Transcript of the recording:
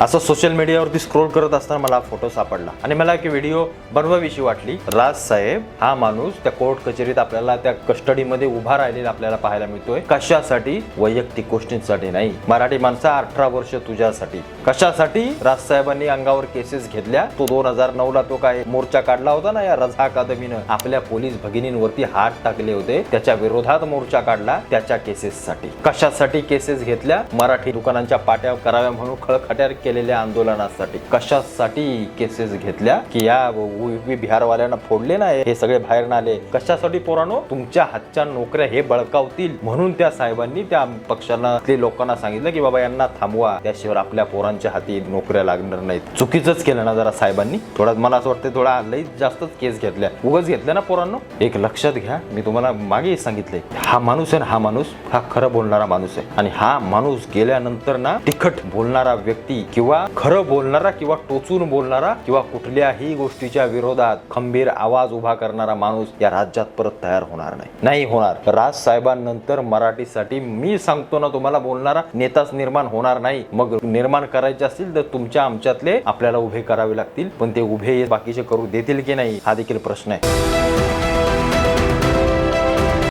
असं सोशल मीडियावरती स्क्रोल करत असताना मला फोटो सापडला. आणि मला एक व्हिडिओ बनवाविषयी वाटली. राज साहेब हा माणूस त्या कोर्ट कचेरीत आपल्याला त्या कस्टडीमध्ये उभा राहिलेला आपल्याला पाहायला मिळतोय. कशासाठी? वैयक्तिक गोष्टींसाठी नाही. मराठी माणसा अठरा वर्ष तुझ्यासाठी. कशासाठी? राज साहेबांनी अंगावर केसेस घेतल्या. तो दोन हजार नऊ ला तो काय मोर्चा काढला होता ना या रझा अकादमीनं? आपल्या पोलीस भगिनींवरती हात टाकले होते. त्याच्या विरोधात मोर्चा काढला त्याच्या केसेससाठी कशासाठी केसेस घेतल्या? मराठी दुकानांच्या पाट्या कराव्या म्हणून खळखट्यार केलेल्या आंदोलनासाठी कशासाठी केसेस घेतल्या की या बिहारवाल्यांना फोडले ना हे सगळे बाहेर आले कशासाठी पोरानो? तुमच्या हातच्या नोकऱ्या हे बळकावतील. म्हणून त्या साहेबांनी त्या पक्षांना लोकांना सांगितलं की बाबा यांना थांबवा त्याशिवाय आपल्या पोरांच्या हाती नोकऱ्या लागणार नाहीत. चुकीचंच केलं ना जरा साहेबांनी. थोडा मला असं वाटतं थोडा लई जास्तच केस घेतल्या. उगच घेतल्या ना पोरांनो? एक लक्षात घ्या मी तुम्हाला मागे सांगितले हा माणूस आहे ना हा माणूस हा खरं बोलणारा माणूस आहे. आणि हा माणूस गेल्यानंतर ना तिखट बोलणारा व्यक्ती किंवा खरं बोलणारा किंवा टोचून बोलणारा किंवा कुठल्याही गोष्टीच्या विरोधात खंबीर आवाज उभा करणारा माणूस या राज्यात परत तयार होणार नाही. नाही होणार. राज साहेबांनंतर मराठीसाठी मी सांगतो ना तुम्हाला बोलणारा नेताच निर्माण होणार नाही. मग निर्माण करायचे असतील तर तुमच्या आमच्यातले आपल्याला उभे करावे लागतील पण ते उभे बाकीचे करू देतील की नाही हा देखील प्रश्न आहे.